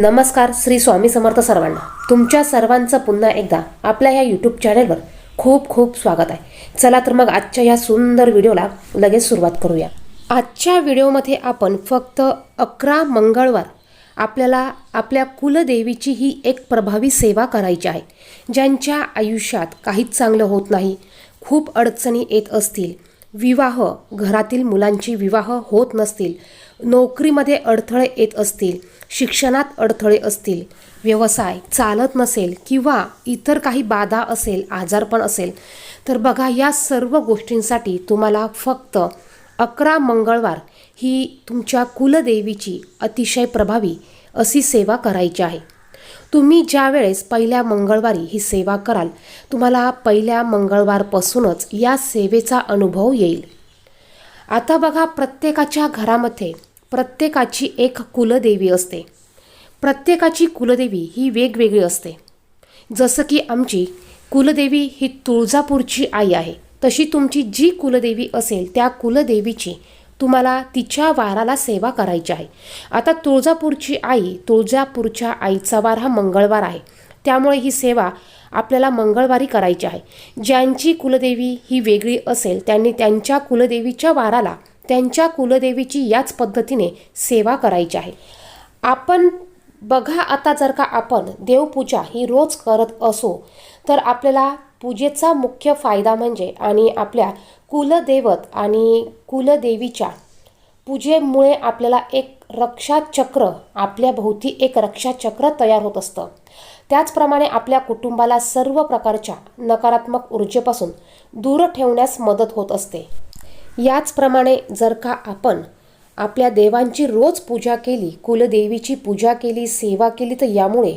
नमस्कार श्री स्वामी समर्थ सर्वांना. तुमच्या सर्वांचं पुन्हा एकदा आपल्या ह्या यूट्यूब चॅनलवर खूप खूप स्वागत आहे. चला तर मग आजच्या या सुंदर व्हिडिओला लगेच सुरुवात करूया. आजच्या व्हिडिओमध्ये आपण फक्त अकरा मंगळवार आपल्याला आपल्या कुलदेवीची ही एक प्रभावी सेवा करायची आहे ज्यांच्या आयुष्यात काहीच चांगलं होत नाही खूप अडचणी येत असतील विवाह घरातील मुलांची विवाह होत नसतील नोकरीमध्ये अडथळे येत असतील शिक्षणात अडथळे असतील व्यवसाय चालत नसेल किंवा इतर काही बाधा असेल आजारपण असेल तर बघा या सर्व गोष्टींसाठी तुम्हाला फक्त अकरा मंगळवार ही तुमच्या कुलदेवीची अतिशय प्रभावी अशी सेवा करायची आहे. तुम्ही ज्या वेळेस पहिल्या मंगळवारी ही सेवा कराल तुम्हाला पहिल्या मंगळवारपासूनच या सेवेचा अनुभव येईल. आता बघा प्रत्येकाच्या घरामध्ये प्रत्येकाची एक कुलदेवी असते. प्रत्येकाची कुलदेवी ही वेगवेगळी असते. जसं की आमची कुलदेवी ही तुळजापूरची आई आहे. तशी तुमची जी कुलदेवी असेल त्या कुलदेवीची तुम्हाला तिच्या वाराला सेवा करायची आहे. आता तुळजापूरची आई तुळजापूरच्या आईचा वार हा मंगळवार आहे. त्यामुळे ही सेवा आपल्याला मंगळवारी करायची आहे. ज्यांची कुलदेवी ही वेगळी असेल त्यांनी त्यांच्या कुलदेवीच्या वाराला त्यांच्या कुलदेवीची याच पद्धतीने सेवा करायची आहे. आपण बघा आता जर का आपण देवपूजा ही रोज करत असो तर आपल्याला पूजेचा मुख्य फायदा म्हणजे आणि आपल्या कुलदेवत आणि कुलदेवीच्या पूजेमुळे आपल्याला एक रक्षाचक्र आपल्या भोवती एक रक्षाचक्र तयार होत असतं. त्याचप्रमाणे आपल्या कुटुंबाला सर्व प्रकारच्या नकारात्मक ऊर्जेपासून दूर ठेवण्यास मदत होत असते. याचप्रमाणे जर का आपण आपल्या देवांची रोज पूजा केली कुलदेवीची पूजा केली सेवा केली तर यामुळे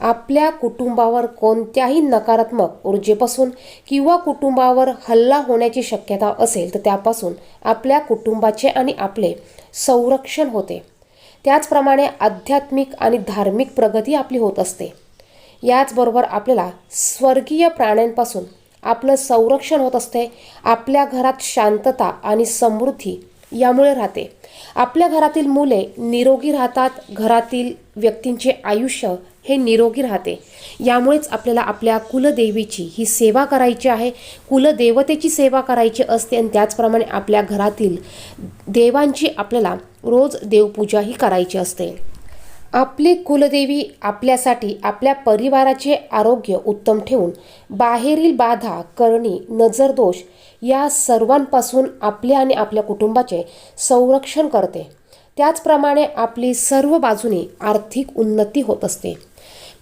आपल्या कुटुंबावर कोणत्याही नकारात्मक ऊर्जेपासून किंवा कुटुंबावर हल्ला होण्याची शक्यता असेल तर त्यापासून आपल्या कुटुंबाचे आणि आपले संरक्षण होते. त्याचप्रमाणे आध्यात्मिक आणि धार्मिक प्रगती आपली होत असते. याचबरोबर आपल्याला स्वर्गीय प्राण्यांपासून आपलं संरक्षण होत असते आपल्या घरात शांतता आणि समृद्धी यामुळे राहते. आपल्या घरातील मुले निरोगी राहतात घरातील व्यक्तींचे आयुष्य हे निरोगी राहते. यामुळेच आपल्याला आपल्या कुलदेवीची ही सेवा करायची आहे. कुलदेवतेची सेवा करायची असते आणि त्याचप्रमाणे आपल्या घरातील देवांची आपल्याला रोज देवपूजा ही करायची असते. आपली कुलदेवी आपल्यासाठी आपल्या परिवाराचे आरोग्य उत्तम ठेवून बाहेरील बाधा करणी नजरदोष या सर्वांपासून आपले आणि आपल्या कुटुंबाचे संरक्षण करते. त्याचप्रमाणे आपली सर्व बाजूने आर्थिक उन्नती होत असते.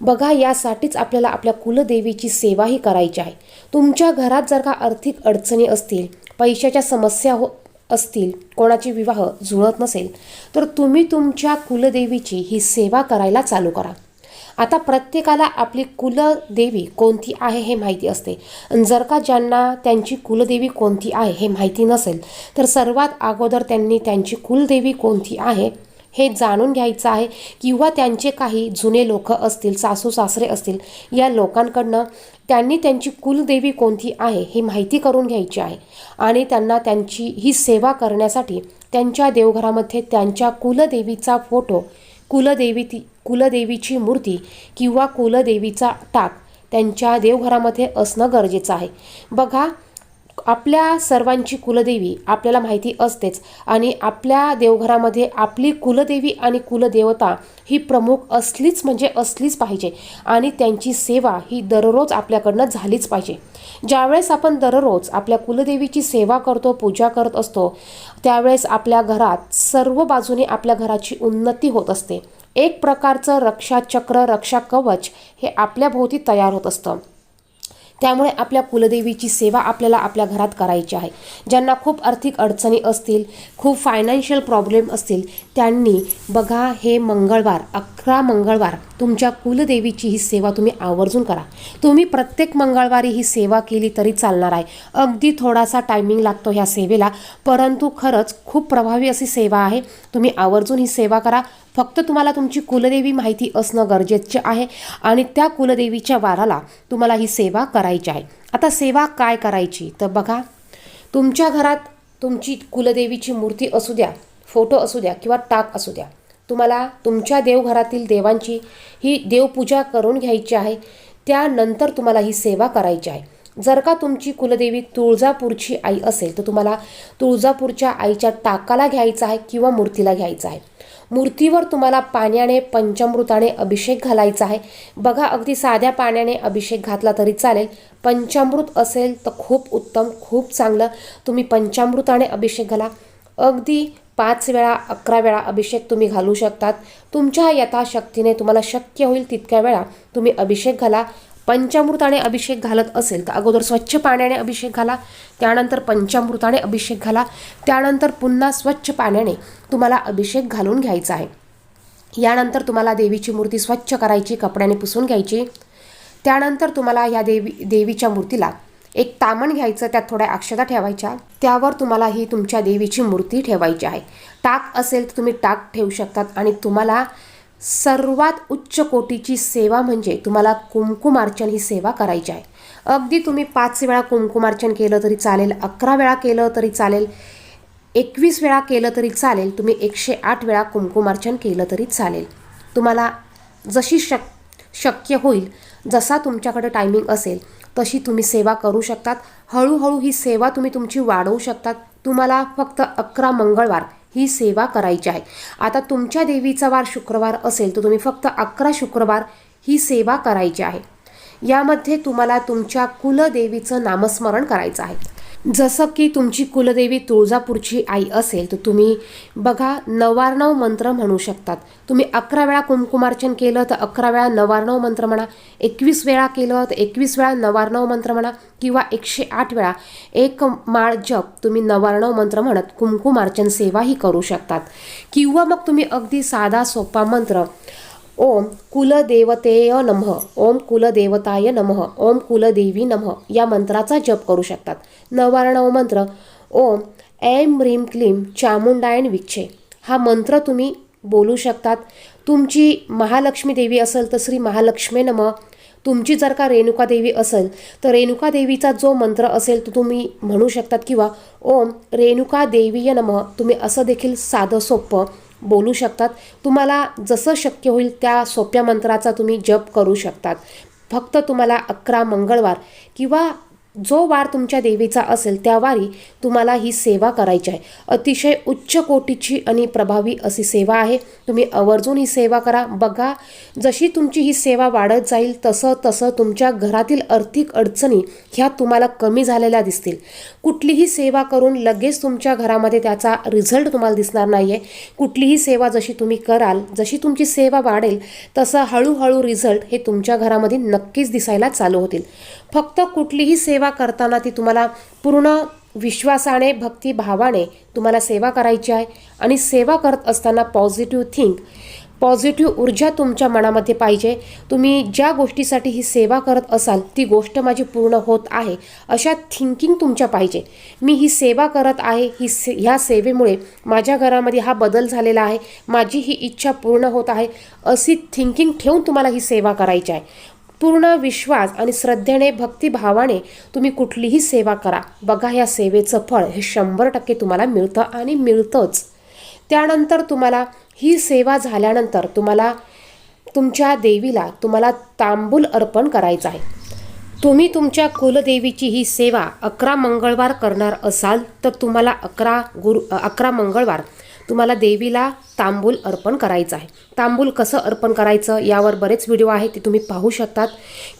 बघा यासाठीच आपल्याला आपल्या कुलदेवीची सेवाही करायची आहे. तुमच्या घरात जर का आर्थिक अडचणी असतील पैशाच्या समस्या हो असतील कोणाची विवाह जुळत नसेल तर तुम्ही तुमच्या कुलदेवीची ही सेवा करायला चालू करा. आता प्रत्येकाला आपली कुलदेवी कोणती आहे हे माहिती असते. जर का ज्यांना त्यांची कुलदेवी कोणती आहे हे माहिती नसेल तर सर्वात अगोदर त्यांनी त्यांची कुलदेवी कोणती आहे हे जाणून घ्यायचं आहे. किंवा त्यांचे काही जुने लोक असतील सासू सासरे असतील या लोकांकडनं त्यांनी त्यांची कुलदेवी कोणती आहे हे माहिती करून घ्यायची आहे. आणि त्यांना त्यांची ही सेवा करण्यासाठी त्यांच्या देवघरामध्ये त्यांच्या कुलदेवीचा फोटो कुलदेवी ती कुलदेवीची मूर्ती किंवा कुलदेवीचा टाक त्यांच्या देवघरामध्ये असणं गरजेचं आहे. बघा आपल्या सर्वांची कुलदेवी आपल्याला माहिती असतेच. आणि आपल्या देवघरामध्ये आपली कुलदेवी आणि कुलदेवता ही प्रमुख असलीच म्हणजे असलीच पाहिजे. आणि त्यांची सेवा ही दररोज आपल्याकडनं झालीच पाहिजे. ज्यावेळेस आपण दररोज आपल्या कुलदेवीची सेवा करतो पूजा करत असतो त्यावेळेस आपल्या घरात सर्व बाजूने आपल्या घराची उन्नती होत असते. एक प्रकारचं रक्षाचक्र रक्षा कवच हे आपल्या भोवती तयार होत असतं. त्यामुळे आपल्या कुलदेवीची सेवा आपल्याला आपल्या घरात करायची आहे. ज्यांना खूप आर्थिक अडचणी असतील खूप फायनान्शियल प्रॉब्लेम असतील त्यांनी बघा हे मंगळवार अकरा मंगळवार तुमच्या कुलदेवीची ही सेवा तुम्ही आवर्जून करा. तुम्ही प्रत्येक मंगळवारी ही सेवा केली तरी चालणार आहे. अगदी थोडासा टायमिंग लागतो ह्या सेवेला परंतु खरंच खूप प्रभावी अशी सेवा आहे. तुम्ही आवर्जून ही सेवा करा. फक्त तुम्हाला तुमची कुलदेवी माहिती असणं गरजेचे आहे आणि त्या कुलदेवीच्या वाराला तुम्हाला ही सेवा करायची आहे. आता सेवा काय करायची? तर बघा तुमच्या घरात तुमची कुलदेवीची मूर्ती असू द्या फोटो असू द्या किंवा टाक असू द्या तुम्हाला तुमच्या देवघरातील देवांची ही देवपूजा करून घ्यायची आहे. त्यानंतर तुम्हाला ही सेवा करायची आहे. जर का तुमची कुलदेवी तुळजापूरची आई असेल तर तुम्हाला तुळजापूरच्या आईच्या टाकाला घ्यायचा आहे किंवा मूर्तीला घ्यायचा आहे. मूर्तीवर तुम्हाला पाण्याने पंचामृताने अभिषेक घालायचा आहे. बघा अगदी साध्या पाण्याने अभिषेक घातला तरी चालेल. पंचामृत असेल तर खूप उत्तम खूप चांगलं. तुम्ही पंचामृताने अभिषेक घाला. अगदी पाच वेळा अकरा वेळा अभिषेक तुम्ही घालू शकतात. तुमच्या यथाशक्तीने तुम्हाला शक्य होईल तितक्या वेळा तुम्ही अभिषेक घाला. पंचामृताने अभिषेक घालत असेल तर अगोदर स्वच्छ पाण्याने अभिषेक घाला. त्यानंतर पंचामृताने अभिषेक घाला. त्यानंतर पुन्हा स्वच्छ पाण्याने तुम्हाला अभिषेक घालून घ्यायचा आहे. यानंतर तुम्हाला देवीची मूर्ती स्वच्छ करायची कपड्याने पुसून घ्यायची. त्यानंतर तुम्हाला या देवी देवीच्या मूर्तीला एक तामण घ्यायचं त्यात थोड्या अक्षता ठेवायच्या त्यावर तुम्हाला ही तुमच्या देवीची मूर्ती ठेवायची आहे. टाक असेल तर तुम्ही टाक ठेवू शकतात आणि तुम्हाला सर्वात उच्च कोटीची सेवा म्हणजे तुम्हाला कुंकुमार्चन ही सेवा करायची आहे. अगदी तुम्ही पाच वेळा कुंकुमार्चन केलं तरी चालेल अकरा वेळा केलं तरी चालेल एकवीस वेळा केलं तरी चालेल तुम्ही एकशे आठ वेळा कुंकुमार्चन केलं तरी चालेल. तुम्हाला जशी शक शक्य होईल जसा तुमच्याकडे टायमिंग असेल तशी तुम्ही सेवा करू शकतात. हळूहळू ही सेवा तुम्ही तुमची वाढवू शकतात. तुम्हाला फक्त अकरा मंगळवार ही सेवा करायची आहे. आता तुमच्या देवीचा वार शुक्रवार असेल तर तुम्ही फक्त अकरा शुक्रवार ही सेवा करायची आहे. यामध्ये तुम्हाला तुमच्या कुलदेवीचं नामस्मरण करायचं आहे. जसं की तुमची कुलदेवी तुळजापूरची आई असेल तर तुम्ही बघा नवार्णव मंत्र म्हणू शकतात. तुम्ही अकरा वेळा कुंकुमार्चन केलं तर अकरा वेळा नवार्णव मंत्र म्हणा. एकवीस वेळा केलं तर एकवीस वेळा नवार्णव मंत्र म्हणा. किंवा एकशे आठ वेळा एक माळ जप तुम्ही नवार्णव मंत्र म्हणत कुंकुमार्चन सेवाही करू शकतात. किंवा मग तुम्ही अगदी साधा सोपा मंत्र ओम कुलदेवतेय नमः. ओम कुलदेवताय नमः. ओम कुलदेवी नमः. या मंत्राचा जप करू शकतात. नवारणव मंत्र. ओम ऐम ह्रीम क्लीं चामुंडायन विच्छे हा मंत्र तुम्ही बोलू शकतात. तुमची महालक्ष्मी देवी असेल तर श्री महालक्ष्मी नमः. तुमची जर का रेणुका देवी असेल तर रेणुका देवीचा जो मंत्र असेल तो तुम्ही म्हणू शकतात किंवा ओम रेणुका देवीय नमः. तुम्ही असं देखील साधं सोपं बोलू शकतात. तुम्हाला जसं शक्य होईल त्या सोप्या मंत्राचा तुम्ही जप करू शकतात. फक्त तुम्हाला अकरा मंगळवार किंवा जो वार तुमच्या देवीचा असेल त्या वारी तुम्हाला ही सेवा करायची आहे. अतिशय उच्च कोटीची आणि प्रभावी अशी सेवा आहे. तुम्ही आवर्जून ही सेवा करा. बघा जशी तुमची ही सेवा वाढत जाईल तसं तसं तुमच्या घरातील आर्थिक अडचणी ह्या तुम्हाला कमी झालेल्या दिसतील. कुठलीही सेवा करून लगेच तुमच्या घरामध्ये त्याचा रिझल्ट तुम्हाला दिसणार नाही आहे कुठलीही सेवा जशी तुम्ही कराल जशी तुमची सेवा वाढेल तसं हळूहळू रिझल्ट हे तुमच्या घरामध्ये नक्कीच दिसायला चालू होतील. फक्त कुठलीही सेवा सेवा करताना ती तुम्हाला पूर्ण विश्वासाने भक्तिभावाने तुम्हाला सेवा करायची आहे. आणि सेवा करत असताना पॉझिटिव्ह थिंक पॉझिटिव्ह ऊर्जा तुमच्या मनामध्ये पाहिजे. तुम्ही ज्या गोष्टीसाठी ही सेवा करत असाल ती गोष्ट माझी पूर्ण होत आहे. अशा थिंकिंग तुमच्या पाहिजे. मी ही सेवा करत आहे ही से ह्या सेवेमुळे माझ्या घरामध्ये हा बदल झालेला आहे. माझी ही इच्छा पूर्ण होत आहे. अशी थिंकिंग ठेवून तुम्हाला ही सेवा करायची आहे. पूर्ण विश्वास आणि श्रद्धेने भक्तिभावाने तुम्ही कुठलीही सेवा करा. बघा या सेवेचं फळ हे शंभर टक्के तुम्हाला मिळतं आणि मिळतंच. त्यानंतर तुम्हाला ही सेवा झाल्यानंतर तुम्हाला तुमच्या देवीला तुम्हाला तांबूल अर्पण करायचं आहे. तुम्ही तुमच्या कुलदेवीची ही सेवा अकरा मंगळवार करणार असाल तर तुम्हाला अकरा गुरु अकरा मंगळवार तुम्हाला देवीला तांबूल अर्पण करायचं आहे. तांबूल कसं अर्पण करायचं यावर बरेच व्हिडिओ आहेत ते तुम्ही पाहू शकतात.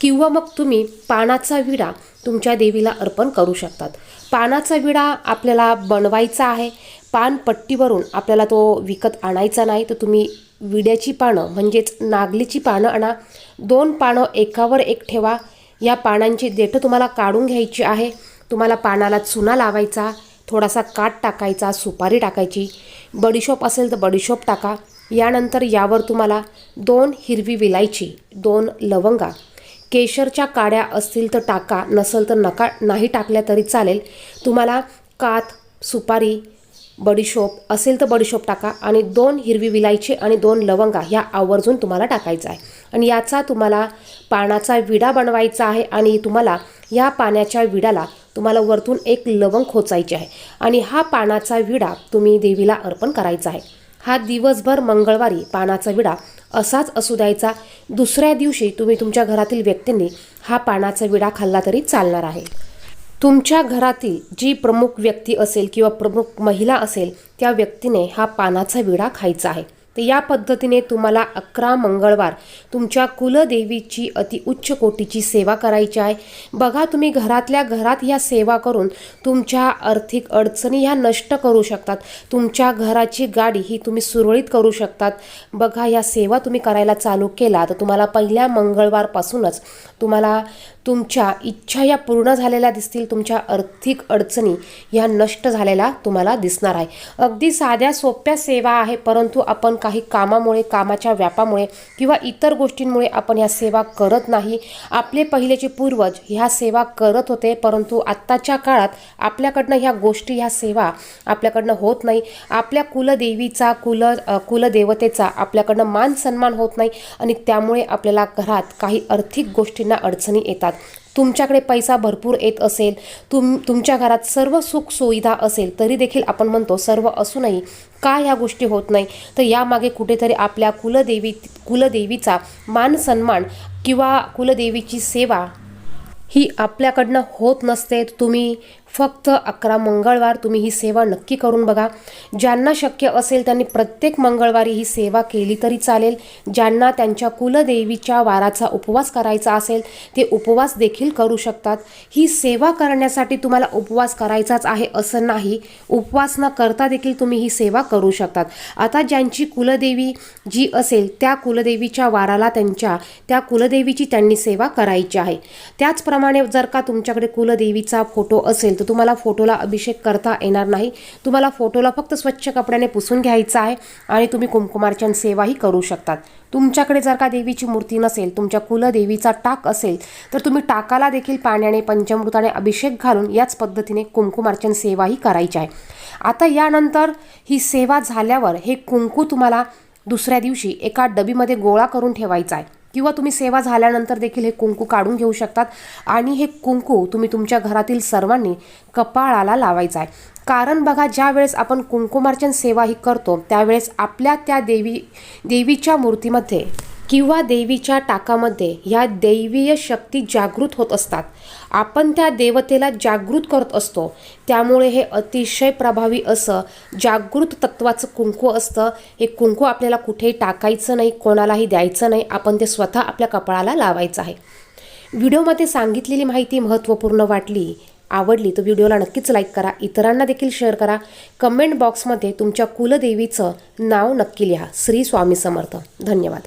किंवा मग तुम्ही पानाचा विडा तुमच्या देवीला अर्पण करू शकतात. पानाचा विडा आपल्याला बनवायचा आहे. पानपट्टीवरून आपल्याला तो विकत आणायचा नाही तर तुम्ही विड्याची पानं म्हणजेच नागलीची पानं आणा. दोन पानं एकावर एक ठेवा. या पानांची देठं तुम्हाला काढून घ्यायची आहे. तुम्हाला पानाला चुना लावायचा थोडासा काठ टाकायचा सुपारी टाकायची. बडीशॉप असेल तर बडीशोप टाका. यानंतर यावर तुम्हाला दोन हिरवी विलायची दोन लवंगा. केशरच्या काड्या असतील तर टाका नसेल तर नका नाही टाकल्या तरी चालेल. तुम्हाला कात सुपारी बडीशोप असेल तर बडीशोप टाका आणि दोन हिरवी विलायची आणि दोन लवंगा ह्या आवर्जून तुम्हाला टाकायचा आहे. आणि याचा तुम्हाला पानाचा विडा बनवायचा आहे आणि तुम्हाला या पाण्याच्या विडाला तुम्हाला वरतून एक लवंग खोचायची आहे आणि हा पानाचा विडा तुम्ही देवीला अर्पण करायचा आहे. हा दिवसभर मंगळवारी पानाचा विडा असाच असू द्यायचा. दुसऱ्या दिवशी तुम्ही तुमच्या घरातील व्यक्तींनी हा पानाचा विडा खाल्ला तरी चालणार आहे. तुमच्या घरातील जी प्रमुख व्यक्ती असेल किंवा प्रमुख महिला असेल त्या व्यक्तीने हा पानाचा विडा खायचा आहे. तर या पद्धतीने तुम्हाला अकरा मंगळवार तुमच्या कुलदेवीची अति उच्च कोटीची सेवा करायची आहे. बघा तुम्ही घरातल्या घरात ह्या सेवा करून तुमच्या आर्थिक अडचणी ह्या नष्ट करू शकतात. तुमच्या घराची गाडी ही तुम्ही सुरळीत करू शकतात. बघा ह्या सेवा तुम्ही करायला चालू केला तर तुम्हाला पहिल्या मंगळवारपासूनच तुम्हाला तुमच्या इच्छा या पूर्ण झालेल्या दिसतील. तुमच्या आर्थिक अडचणी ह्या नष्ट झालेल्या तुम्हाला दिसणार आहे. अगदी साध्या सोप्या सेवा आहे परंतु आपण काही कामामुळे कामाच्या व्यापामुळे किंवा इतर गोष्टींमुळे आपण ह्या सेवा करत नाही. आपले पहिलेचे पूर्वज ह्या सेवा करत होते परंतु आत्ताच्या काळात आपल्याकडनं ह्या गोष्टी ह्या सेवा आपल्याकडनं होत नाही. आपल्या कुलदेवीचा कुल कुलदेवतेचा आपल्याकडनं मान सन्मान होत नाही आणि त्यामुळे आपल्याला घरात काही आर्थिक गोष्टींना अडचणी येतात. तुमच्याकडे पैसा भरपूर येत असेल तुम तुमच्या घरात सर्व सुख सुविधा असेल तरी देखील आपण म्हणतो सर्व असूनही का ह्या गोष्टी होत नाही. तर यामागे कुठेतरी आपल्या कुलदेवी कुलदेवीचा मान सन्मान किंवा कुलदेवीची सेवा ही आपल्याकडनं होत नसते तुम्ही फक्त अकरा मंगळवार तुम्ही ही सेवा नक्की करून बघा. ज्यांना शक्य असेल त्यांनी प्रत्येक मंगळवारी ही सेवा केली तरी चालेल. ज्यांना त्यांच्या कुलदेवीच्या वाराचा उपवास करायचा असेल ते उपवास देखील करू शकतात. ही सेवा करण्यासाठी तुम्हाला उपवास करायचाच आहे असं नाही. उपवास न करता देखील तुम्ही ही सेवा करू शकतात. आता ज्यांची कुलदेवी जी असेल त्या कुलदेवीच्या वाराला त्यांच्या त्या कुलदेवीची त्यांनी सेवा करायची आहे. त्याचप्रमाणे जर का तुमच्याकडे कुलदेवीचा फोटो असेल तर तुम्हाला फोटोला अभिषेक करता येणार नाही. तुम्हाला फोटोला फक्त स्वच्छ कपड्याने पुसून घ्यायचा आहे आणि तुम्ही कुंकुमार्चन सेवाही करू शकतात. तुमच्याकडे जर का देवीची मूर्ती नसेल तुमच्या कुलदेवीचा टाक असेल तर तुम्ही टाकाला देखील पाण्याने पंचमृताने अभिषेक घालून याच पद्धतीने कुंकुमार्चन सेवाही करायची आहे. आता यानंतर ही सेवा झाल्यावर हे कुंकू तुम्हाला दुसऱ्या दिवशी एका डबीमध्ये गोळा करून ठेवायचा आहे. किंवा तुम्ही सेवा झाल्यानंतर देखील हे कुंकू काढून घेऊ शकतात. आणि हे कुंकू तुम्ही तुमच्या घरातील सर्वांनी कपाळाला लावायचं आहे. कारण बघा ज्या वेळेस आपण कुंकुमार्चन सेवा ही करतो त्यावेळेस आपल्या त्या देवी देवीच्या मूर्तीमध्ये किंवा देवीच्या टाकामध्ये ह्या दैवीय शक्ती जागृत होत असतात. आपण त्या देवतेला जागृत करत असतो. त्यामुळे हे अतिशय प्रभावी असं जागृत तत्वाचं कुंकू असतं. हे कुंकू आपल्याला कुठेही टाकायचं नाही कोणालाही द्यायचं नाही. आपण ते स्वतः आपल्या कपाळाला लावायचं आहे. व्हिडिओमध्ये सांगितलेली माहिती महत्त्वपूर्ण वाटली आवडली तर व्हिडिओला नक्कीच लाईक करा. इतरांना देखील शेअर करा. कमेंट बॉक्समध्ये तुमच्या कुलदेवीचं नाव नक्की लिहा. श्री स्वामी समर्थ. धन्यवाद.